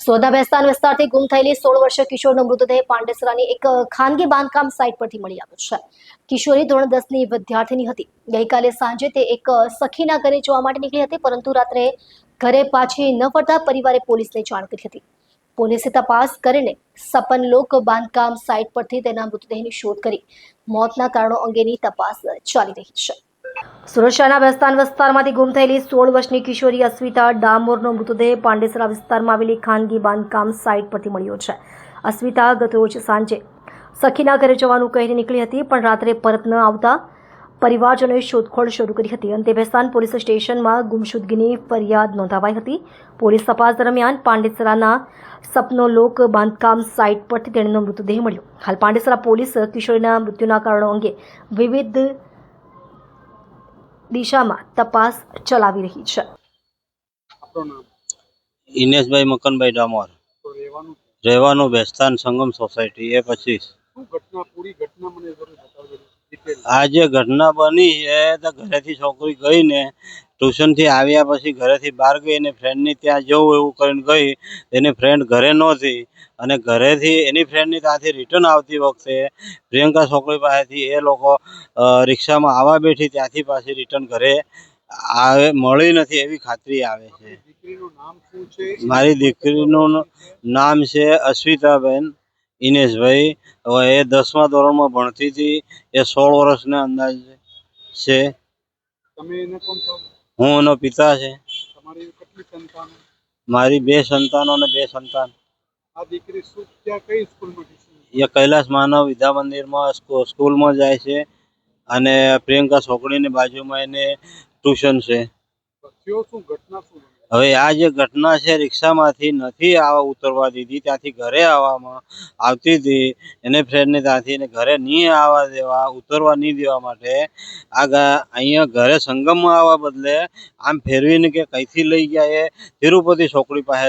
સોદા બેસ્તાન વિસ્તારથી ગુમ થયેલી સોળ વર્ષીય કિશોરનો મૃતદેહ પાંડેસરાની એક ખાનગી બાંધકામ સાઇટ પરથી મળી આવ્યો છે. કિશોરી ધોરણ દસની વિદ્યાર્થીની હતી. ગઈકાલે સાંજે તે એક સખીના ઘરે જોવા માટે નીકળી હતી, પરંતુ રાત્રે ઘરે પાછી ન ફરતા પરિવારે પોલીસને જાણ કરી હતી. પોલીસે તપાસ કરીને સપનલોક બાંધકામ સાઇટ પરથી તેના મૃતદેહની શોધ કરી. મોતના કારણો અંગેની તપાસ ચાલી રહી છે. સુરક્ષાના બેસ્તાન વિસ્તારમાંથી ગુમ થયેલી સોળ વર્ષની કિશોરી અસ્મિતા ડામોરનો મૃતદેહ પાંડેસરા વિસ્તારમાં આવેલી ખાનગી બાંધકામ સાઇટ પરથી મળ્યો છે. અસ્મિતા ગતરોજ સાંજે સખીના ઘરે જવાનું કહીને નીકળી હતી, પણ રાત્રે પરત ન આવતા પરિવારજનોએ શોધખોળ શરૂ કરી હતી. અંતે બેસ્તાન પોલીસ સ્ટેશનમાં ગુમશુદગીની ફરિયાદ નોંધાવાઈ હતી. પોલીસ તપાસ દરમિયાન પાંડેસરાના સપનો લોક બાંધકામ સાઇટ પરથી તેણીનો મૃતદેહ મળ્યો. હાલ પાંડેસરા પોલીસ કિશોરીના મૃત્યુના કારણો અંગે વિવિધ દિશામાં તપાસ ચલાવી રહી છે. ઇનેશભાઈ મકનભાઈ ડામોર. રહેવાનું? બેસ્તાન સંગમ સોસાયટી એ પચીસ ઘટના પૂરી ઘટના મને આ જે ઘટના બની છે તો ઘરેથી છોકરી ગઈ ને ટ્યુશનથી આવ્યા પછી ઘરેથી બહાર ગઈ અને ફ્રેન્ડની ત્યાં જવું એવું કરીને ગઈ. એની ફ્રેન્ડ ઘરે નહોતી અને ઘરેથી એની ફ્રેન્ડની ત્યાંથી રિટર્ન આવતી વખતે પ્રિયંકા છોકરી પાસેથી એ લોકો રિક્ષામાં આવવા બેઠી ત્યાંથી પાછી રિટર્ન ઘરે આવે મળી નથી એવી ખાતરી આવે છે? મારી દીકરીનું નામ છે અશ્વિતાબેન. ઇનેશભાઈ હવે એ દસમા ધોરણમાં ભણતી હતી. એ સોળ વર્ષના અંદાજ છે. હું એનો પિતા છે. મારી બે સંતાનો અને બે સંતાન. એ કૈલાસ માનવ વિદ્યા મંદિરમાં સ્કૂલમાં જાય છે અને પ્રિયંકા છોકરીની બાજુમાં એને ટ્યુશન છે. શું? ઘટના શું? હવે આ જે ઘટના છે, રિક્ષામાંથી નથી આવા ઉતરવા દીધી. ત્યાંથી ઘરે આવવામાં આવતી હતી. એને ફ્રેન્ડને ત્યાંથી એને ઘરે નહીં આવવા દેવા, ઉતરવા નહીં દેવા માટે આ અહીંયા ઘરે સંગમમાં આવવા બદલે આમ ફેરવીને કે કંઈથી લઈ ગયા એ તિરુપતિ છોકરી પાસે